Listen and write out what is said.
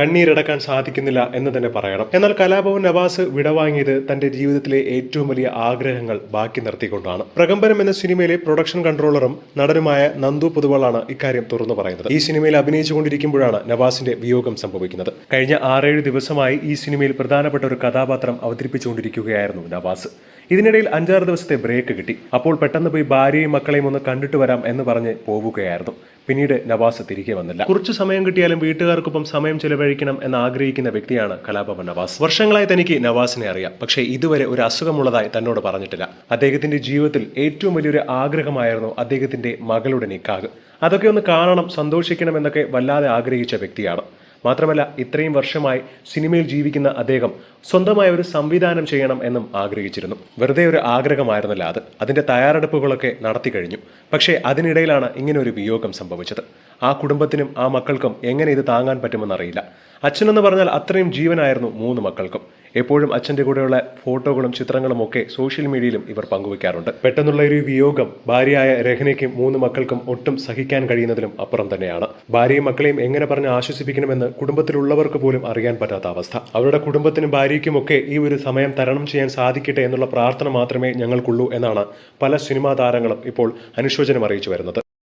കണ്ണീരടക്കാൻ സാധിക്കുന്നില്ല എന്ന് തന്നെ പറയണം. എന്നാൽ കലാഭവൻ നവാസ് വിടവാങ്ങിയത് തന്റെ ജീവിതത്തിലെ ഏറ്റവും വലിയ ആഗ്രഹങ്ങൾ ബാക്കി നിർത്തിക്കൊണ്ടാണ്. പ്രകമ്പനം എന്ന സിനിമയിലെ പ്രൊഡക്ഷൻ കൺട്രോളറും നടനുമായ നന്ദു പൊതുവാളാണ് ഇക്കാര്യം തുറന്നു പറയുന്നത്. ഈ സിനിമയിൽ അഭിനയിച്ചുകൊണ്ടിരിക്കുമ്പോഴാണ് നവാസിന്റെ വിയോഗം സംഭവിക്കുന്നത്. കഴിഞ്ഞ ആറേഴ് ദിവസമായി ഈ സിനിമയിൽ പ്രധാനപ്പെട്ട ഒരു കഥാപാത്രം അവതരിപ്പിച്ചുകൊണ്ടിരിക്കുകയായിരുന്നു നവാസ്. ഇതിനിടയിൽ അഞ്ചാറ് ദിവസത്തെ ബ്രേക്ക് കിട്ടി. അപ്പോൾ പെട്ടെന്ന് പോയി ഭാര്യയും മക്കളെയും ഒന്ന് കണ്ടിട്ട് വരാം എന്ന് പറഞ്ഞ് പോവുകയായിരുന്നു. പിന്നീട് നവാസ് തിരികെ വന്നില്ല. കുറച്ചു സമയം കിട്ടിയാലും വീട്ടുകാർക്കൊപ്പം സമയം ചെലവഴിക്കണം എന്ന് ആഗ്രഹിക്കുന്ന വ്യക്തിയാണ് കലാഭവൻ നവാസ്. വർഷങ്ങളായി തനിക്ക് നവാസിനെ അറിയാം. പക്ഷേ ഇതുവരെ ഒരു അസുഖമുള്ളതായി തന്നോട് പറഞ്ഞിട്ടില്ല. അദ്ദേഹത്തിന്റെ ജീവിതത്തിൽ ഏറ്റവും വലിയൊരു ആഗ്രഹമായിരുന്നു അദ്ദേഹത്തിന്റെ മകളുടെ നിക്കാഹ്. അതൊക്കെ ഒന്ന് കാണണം സന്തോഷിക്കണം എന്നൊക്കെ വല്ലാതെ ആഗ്രഹിച്ച വ്യക്തിയാണ്. മാത്രമല്ല ഇത്രയും വർഷമായി സിനിമയിൽ ജീവിക്കുന്ന അദ്ദേഹം സ്വന്തമായ ഒരു സംവിധാനം ചെയ്യണം എന്നും ആഗ്രഹിച്ചിരുന്നു. വെറുതെ ഒരു ആഗ്രഹമായിരുന്നില്ല അത്. അതിന്റെ തയ്യാറെടുപ്പുകളൊക്കെ നടത്തി കഴിഞ്ഞു. പക്ഷേ അതിനിടയിലാണ് ഇങ്ങനെ ഒരു വിയോഗം സംഭവിച്ചത്. ആ കുടുംബത്തിനും ആ മക്കൾക്കും എങ്ങനെ ഇത് താങ്ങാൻ പറ്റുമെന്നറിയില്ല. അച്ഛനെന്ന് പറഞ്ഞാൽ അത്രയും ജീവനായിരുന്നു മൂന്ന് മക്കൾക്കും. എപ്പോഴും അച്ഛന്റെ കൂടെയുള്ള ഫോട്ടോകളും ചിത്രങ്ങളും ഒക്കെ സോഷ്യൽ മീഡിയയിലും ഇവർ പങ്കുവയ്ക്കാറുണ്ട് പെട്ടെന്നുള്ള ഒരു വിയോഗം ഭാര്യയായ രഹനയ്ക്കും മൂന്ന് മക്കൾക്കും ഒട്ടും സഹിക്കാൻ കഴിയുന്നതിലും അപ്പുറം തന്നെയാണ്. ഭാര്യയും മക്കളെയും എങ്ങനെ പറഞ്ഞ് ആശ്വസിപ്പിക്കണമെന്ന് കുടുംബത്തിലുള്ളവർക്ക് പോലും അറിയാൻ പറ്റാത്ത അവസ്ഥ. അവരുടെ കുടുംബത്തിനും ഭാര്യയ്ക്കുമൊക്കെ ഈ ഒരു സമയം തരണം ചെയ്യാൻ സാധിക്കട്ടെ എന്നുള്ള പ്രാർത്ഥന മാത്രമേ ഞങ്ങൾക്കുള്ളൂ എന്നാണ് പല സിനിമാ താരങ്ങളും ഇപ്പോൾ അനുശോചനം അറിയിച്ചു വരുന്നത്.